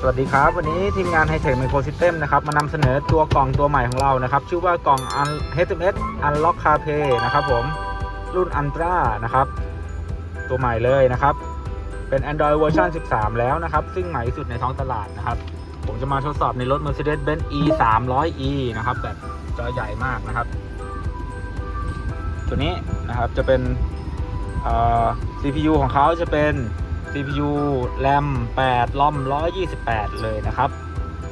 สวัสดีครับวันนี้ทีมงาน Hightech Micro System นะครับมานำเสนอตัวกล่องตัวใหม่ของเรานะครับ ชื่อว่ากล่อง HMS Unlock CarPlay นะครับผมรุ่น Ultra นะครับ ตัวใหม่เลยนะครับ เป็น Android เวอร์ชัน13 แล้วนะครับ ซึ่งใหม่ที่สุดในท้องตลาดนะครับ ผมจะมาทดสอบในรถ Mercedes-Benz E 300e นะครับแบบจอใหญ่มากนะครับ ตัวนี้นะครับจะเป็นเอ่อ CPU ของเขาจะเป็น CPU RAM 8 ROM 128 เลยนะครับ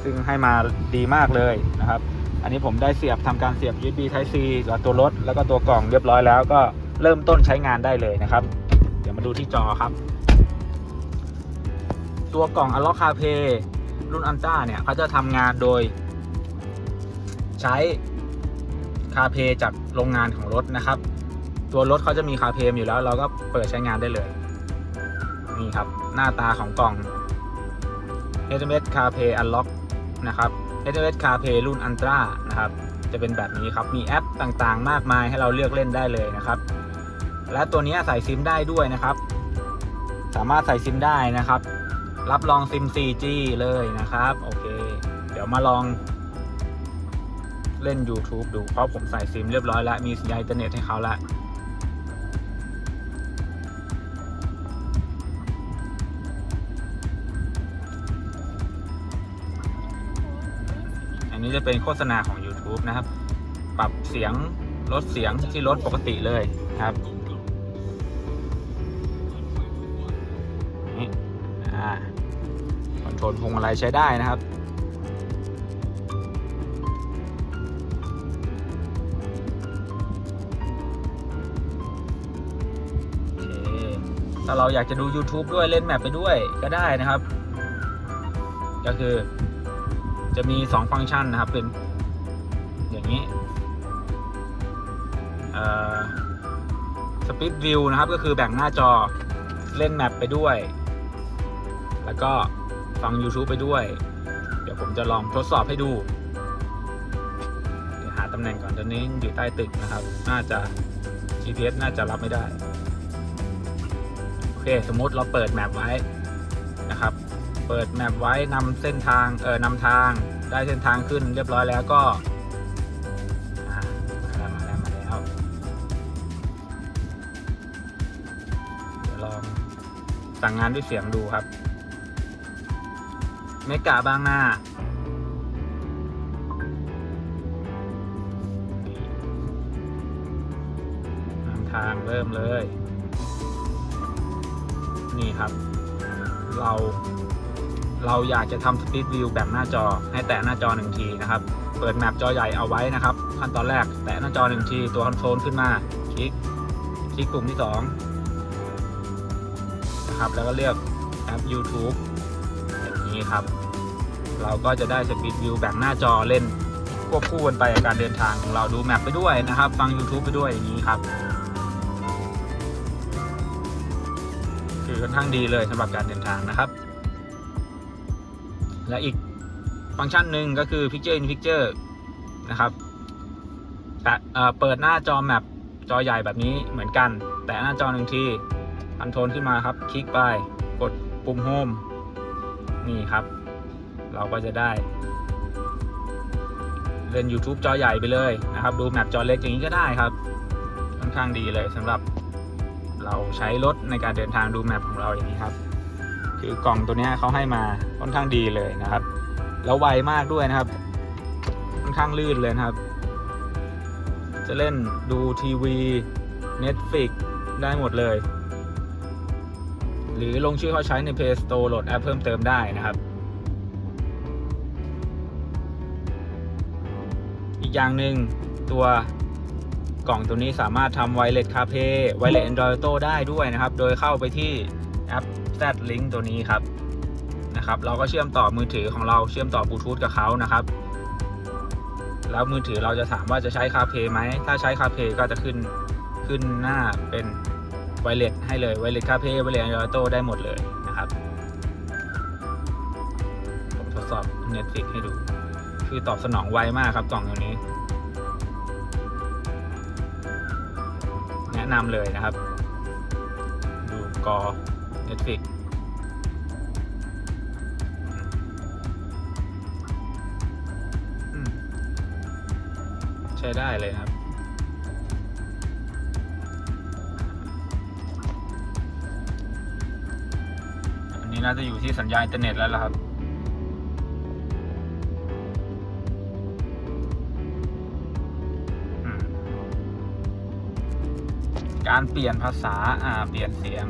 ซึ่งให้มาดีมากเลยนะครับ อันนี้ผมได้เสียบทำการเสียบ USB Type C กับตัวรถ แล้วก็ตัวกล่องเรียบร้อยแล้วก็เริ่มต้นใช้งานได้เลยนะครับ เดี๋ยวมาดูที่จอครับ ตัวกล่อง Unlock CarPlay รุ่น Ultra เนี่ยเขาจะทำงานโดย ใช้ CarPlay จากโรงงานของรถนะครับ ตัวรถเขาจะมี CarPlay อยู่แล้ว เราก็เปิดใช้งานได้เลย นี่ครับ หน้าตาของกล่อง HMS CarPlay Unlock นะครับ HMS CarPlay รุ่น Ultra นะครับ จะเป็นแบบนี้ครับ มีแอปต่างๆ มากมายให้เราเลือกเล่นได้เลยนะครับ และตัวนี้ใส่ซิมได้ด้วยนะครับ สามารถใส่ซิมได้นะครับ รับรองซิม 4G เลยนะครับ โอเค เดี๋ยวมาลองเล่น YouTube ดู เพราะผมใส่ซิมเรียบร้อยแล้ว มีสัญญาณอินเทอร์เน็ตให้เขาแล้ว นี้จะเป็นโฆษณาของ YouTube นะครับ ปรับเสียงลดเสียงที่ลดปกติเลยครับนี่อ่าคอนโทรลพวงมาลัยใช้ได้นะครับโอเคถ้าเราอยากจะดู YouTube ด้วยเล่นแมปไปด้วยก็ได้นะครับ ก็คือ จะมี 2 ฟังก์ชันนะครับ เป็นอย่างนี้สปีดวิวนะครับ ก็คือแบ่งหน้าจอเล่นแมปไปด้วย แล้วก็ฟัง YouTube ไปด้วย เดี๋ยวผมจะลองทดสอบให้ดู เดี๋ยวหาตำแหน่งก่อนตอนนี้อยู่ใต้ตึกนะครับ น่าจะ GPS น่าจะรับไม่ได้ โอเค สมมติเราเปิดแมปไว้นะครับ เปิดแมปไว้นำเส้นทางเออนำทางได้เส้นทางขึ้นเรียบร้อยแล้วก็มาแล้วมาแล้วมาแล้วเดี๋ยวลองสั่งงานด้วยเสียงดูครับเมกะบางนานำทางเริ่มเลย นี่ครับ เรา เราอยากจะทำสปีดวิวแบบหน้าจอให้แตะหน้าจอหนึ่งทีนะครับ เปิดแมปจอใหญ่เอาไว้นะครับ ขั้นตอนแรกแตะหน้าจอหนึ่งทีตัวคอนโทรลขึ้นมา คลิก คลิกปุ่มที่สองนะครับแล้วก็เลือกแอป YouTube อย่างนี้ครับ เราก็จะได้สปีดวิวแบบหน้าจอเล่นควบคู่กันไปกับการเดินทางของเราดูแมปไปด้วยนะครับ ฟัง YouTube ไปด้วยอย่างนี้ครับคือค่อนข้างดีเลยสำหรับการเดินทางนะครับ และอีกฟังก์ชันหนึ่งก็คือ Picture in Picture นะครับแต่เอ่อเปิดหน้าจอแมปจอใหญ่แบบนี้เหมือนกัน แต่หน้าจอหนึ่งทีคอนโทรลขึ้นมาครับ คลิกไปกดปุ่มโฮมนี่ครับ เราก็จะได้เล่น YouTube จอใหญ่ไปเลยนะครับ ดูแมปจอเล็กอย่างนี้ก็ได้ครับ ค่อนข้างดีเลยสำหรับเราใช้รถในการเดินทางดูแมปของเราอย่างนี้ครับ คือกล่องตัวนี้เขาให้มาค่อนข้างดีเลยนะครับ แล้วไวมากด้วยนะครับ ค่อนข้างลื่นเลยนะครับ จะเล่นดูทีวี Netflix ได้หมดเลย หรือลงชื่อเขาใช้ใน Play Store โหลดแอปเพิ่มเติมได้นะครับอีกอย่างหนึ่งตัวกล่องตัวนี้สามารถทำ Wireless CarPlay Wireless Android Auto ได้ด้วยนะครับ โดยเข้าไปที่ ป Z Link ตัวนี้ครับนะครับ เราก็เชื่อมต่อมือถือของเราเชื่อมต่อบลูทูธกับเขานะครับ แล้วมือถือเราจะถามว่าจะใช้ CarPlay ไหมถ้าใช้ CarPlay ก็จะขึ้นขึ้นหน้าเป็น Wireless ให้เลย Wireless CarPlay Wireless Android Auto ได้หมดเลยนะครับผมทดสอบ Netflix ให้ดู คือตอบสนองไวมากครับกล่องตัวนี้ แนะนำเลยนะครับ ดูกอ Netflix ใช้ได้เลยครับ อันนี้น่าจะอยู่ที่สัญญาณอินเทอร์เน็ตแล้วล่ะครับการเปลี่ยนภาษาเปลี่ยนเสียง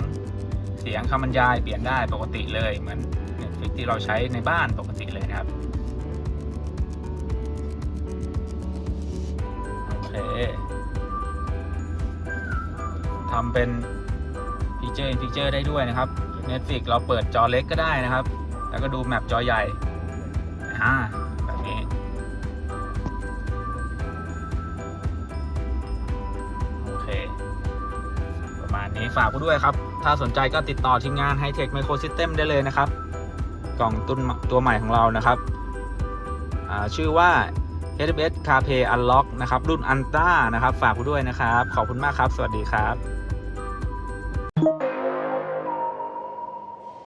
สียงคำบรรยายเปลี่ยนได้ปกติเลยเหมือน Netflix ที่เราใช้ในบ้านปกติเลยนะครับโอเคทำเป็นฟีเจอร์ in ฟีเจอร์ได้ด้วยนะครับ Netflix เราเปิดจอเล็กก็ได้นะครับ แล้วก็ดูแมปจอใหญ่อ่า นี้ฝากกูด้วยครับ ถ้าสนใจก็ติดต่อทีมงาน Hightech Microsystem ได้เลยนะครับ กล่องตุนตัวใหม่ของเรานะครับ ชื่อว่า HBS CarPlay Unlock นะครับ รุ่น Ultra นะครับ ฝากกูด้วยนะครับ ขอบคุณมากครับ สวัสดีครับ